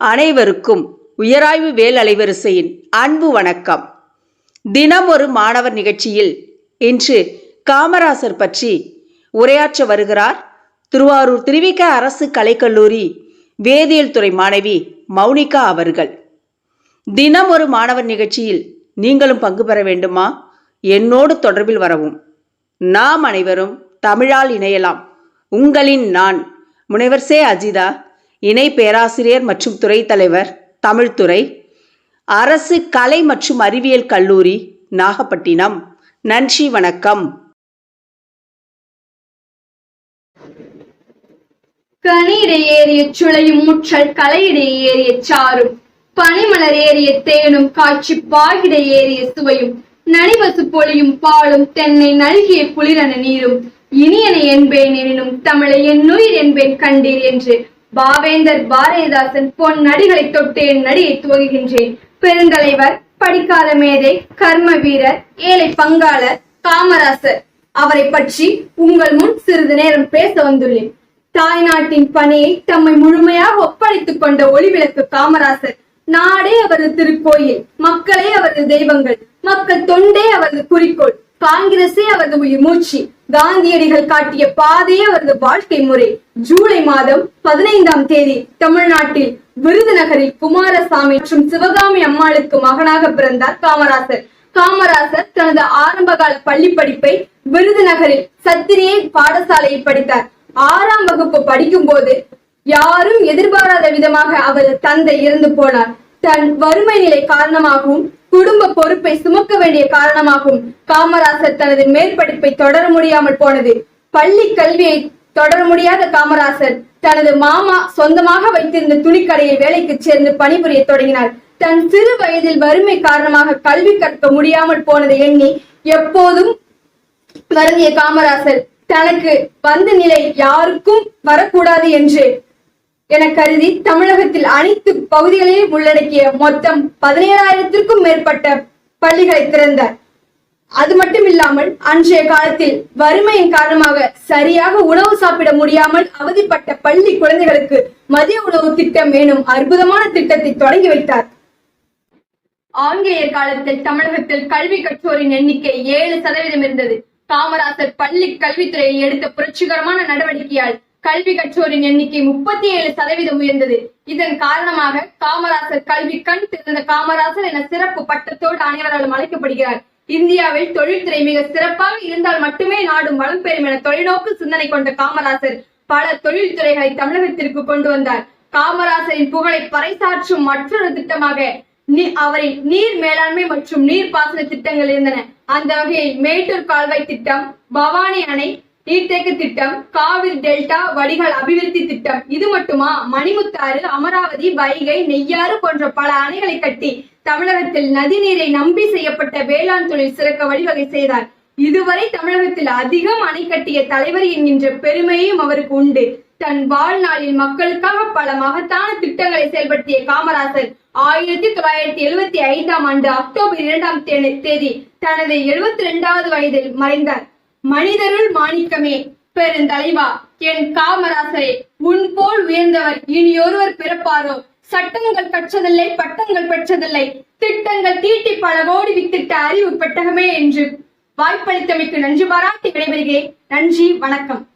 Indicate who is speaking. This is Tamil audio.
Speaker 1: அனைவருக்கும் உயராய்வு வேல் அலைவரிசையின் அன்பு வணக்கம். தினம் ஒரு மாணவர் நிகழ்ச்சியில் இன்று காமராசர் பற்றி உரையாற்ற வருகிறார் திருவாரூர் திருவிக அரசு கலைக்கல்லூரி வேதியியல் துறை மாணவி மௌனிகா அவர்கள். தினம் ஒரு மாணவர் நிகழ்ச்சியில் நீங்களும் பங்கு பெற வேண்டுமா? என்னோடு தொடர்பில் வரவும். நாம் அனைவரும் தமிழால் இணையலாம். உங்களின் நான். முனைவர் சே அஜிதா. இணை பேராசிரியர் மற்றும் துறை தலைவர் தமிழ்துறை அரசு கலை மற்றும் அறிவியல் கல்லூரி நாகப்பட்டினம். நன்றி வணக்கம்.
Speaker 2: கனியிடை ஏறிய சுளையும் முற்றல் கலையிடை ஏறிய சாரும் பனிமலர் ஏறிய தேனும் காட்சி பாகிட ஏறிய சுவையும் நனிவசு பொழியும் பாலும் தென்னை நல்கிய குளிரன நீரும் இனியனை என்பேன் எனினும் தமிழை என் நுயிர் என்பேன் கண்டீர் என்று பாவேந்தர் பாரதிதாசன் பொன் நடிகளை தொட்டு என் நடிகை துவங்குகின்றேன். பெருந்தலைவர் படிக்காத மேதை கர்ம வீரர் ஏழை பங்காளர் காமராசர். அவரை பற்றி உங்கள் முன் சிறிது நேரம் பேச வந்துள்ளேன். தாய்நாட்டின் பணியை தம்மை முழுமையாக ஒப்படைத்துக் கொண்ட ஒளிவிளக்கு காமராசர். நாடே அவரது திருக்கோயில் மக்களே அவரது தெய்வங்கள் மக்கள் தொண்டே அவரது குறிக்கோள். காங்கிரசே அவரது உயிர் மூச்சு. காந்தியடிகள் காட்டிய பாதையே அவரது வாழ்க்கை முறை. ஜூலை மாதம் பதினைந்தாம் தேதி தமிழ்நாட்டில் விருதுநகரில் குமாரசாமி மற்றும் சிவகாமி அம்மாளுக்கு மகனாக பிறந்தார் காமராசர். காமராசர் தனது ஆரம்பகால பள்ளி படிப்பை விருதுநகரில் சத்திரியை பாடசாலையில் படித்தார். ஆறாம் வகுப்பு படிக்கும் போது யாரும் எதிர்பாராத விதமாக அவரது தந்தை இறந்து போனார். தன் வறுமை நிலை காரணமாகவும் குடும்ப பொறுப்பை சுமக்க வேண்டிய காரணமாகும். காமராசர் தனது மேற்படிப்பை தொடர முடியாமல் போனது. பள்ளி கல்வியை தொடர முடியாத காமராசர் தனது மாமா சொந்தமாக வைத்திருந்த துணிக்கடையை வேலைக்கு சேர்ந்து பணிபுரிய தொடங்கினார். தன் சிறு வயதில் வறுமை காரணமாக கல்வி கற்க முடியாமல் போனதை எண்ணி எப்போதும் வருந்திய காமராசர் தனக்கு வந்த நிலை யாருக்கும் வரக்கூடாது என்று என கருதி தமிழகத்தில் அனைத்து பகுதிகளையும் உள்ளடக்கிய மொத்தம் பதினேழாயிரத்திற்கும் மேற்பட்ட பள்ளிகளை திறந்தார் அது மட்டும் இல்லாமல் அன்றைய காலத்தில் வறுமையின் காரணமாக சரியாக உணவு சாப்பிட முடியாமல் அவதிப்பட்ட பள்ளி குழந்தைகளுக்கு மதிய உணவு திட்டம் எனும் அற்புதமான திட்டத்தை தொடங்கி வைத்தார். ஆங்கிலேயர் காலத்தில் தமிழகத்தில் கல்வி கற்றோரின் எண்ணிக்கை ஏழு சதவீதம் இருந்தது. காமராசர் பள்ளி கல்வித்துறையில் எடுத்த புரட்சிகரமான நடவடிக்கையால் கல்வி கற்றோரின் எண்ணிக்கை முப்பத்தி ஏழு சதவீதம் உயர்ந்தது. இதன் காரணமாக காமராசர் கல்வி கண் திறந்த காமராசர் என சிறப்பு பட்டத்தோடு அனைவராலும் அழைக்கப்படுகிறார். இந்தியாவில் தொழில்துறை மிக சிறப்பாக இருந்தால் மட்டுமே நாடும் வளம் பெறும் என தொலைநோக்கு சிந்தனை கொண்ட காமராசர் பல தொழில்துறைகளை தமிழகத்திற்கு கொண்டு வந்தார். காமராசரின் புகழை பறைசாற்றும் மற்றொரு திட்டமாக நீ- அவரின் நீர் மேலாண்மை மற்றும் நீர்ப்பாசன திட்டங்கள் இருந்தன. அந்த வகையில் மேட்டூர் கால்வாய் திட்டம் பவானி அணை நீர்த்தேக்க திட்டம் காவிரி டெல்டா வடிகால் அபிவிருத்தி திட்டம். இது மட்டுமா? மணிமுத்தாறு அமராவதி வைகை நெய்யாறு போன்ற பல அணைகளை கட்டி தமிழகத்தில் நதிநீரை நம்பி செய்யப்பட்ட வேளாண் தொழில் சிறக்க வழிவகை செய்தார். இதுவரை தமிழகத்தில் அதிகம் அணை கட்டிய தலைவர் என்கின்ற பெருமையும் அவருக்கு உண்டு. தன் வாழ்நாளில் மக்களுக்காக பல மகத்தான திட்டங்களை செயல்படுத்திய காமராசர் ஆயிரத்தி தொள்ளாயிரத்தி எழுபத்தி ஐந்தாம் ஆண்டு அக்டோபர் இரண்டாம் தேதி தனது எழுபத்தி இரண்டாவது வயதில் மறைந்தார். மனிதருள் மாணிக்கமே பெருந்தலைவா என் காமராசரே உன் போல் உயர்ந்தவர் இனியொருவர் பிறப்பாரோ? சட்டங்கள் கற்றதில்லை பட்டங்கள் பெற்றதில்லை. திட்டங்கள் தீட்டி பல கோடி வித்திட்ட அறிவு பெட்டகமே என்று. வாய்ப்பளித்தமைக்கு நன்றி பாராட்டி விடைபெறுகிறேன். நன்றி வணக்கம்.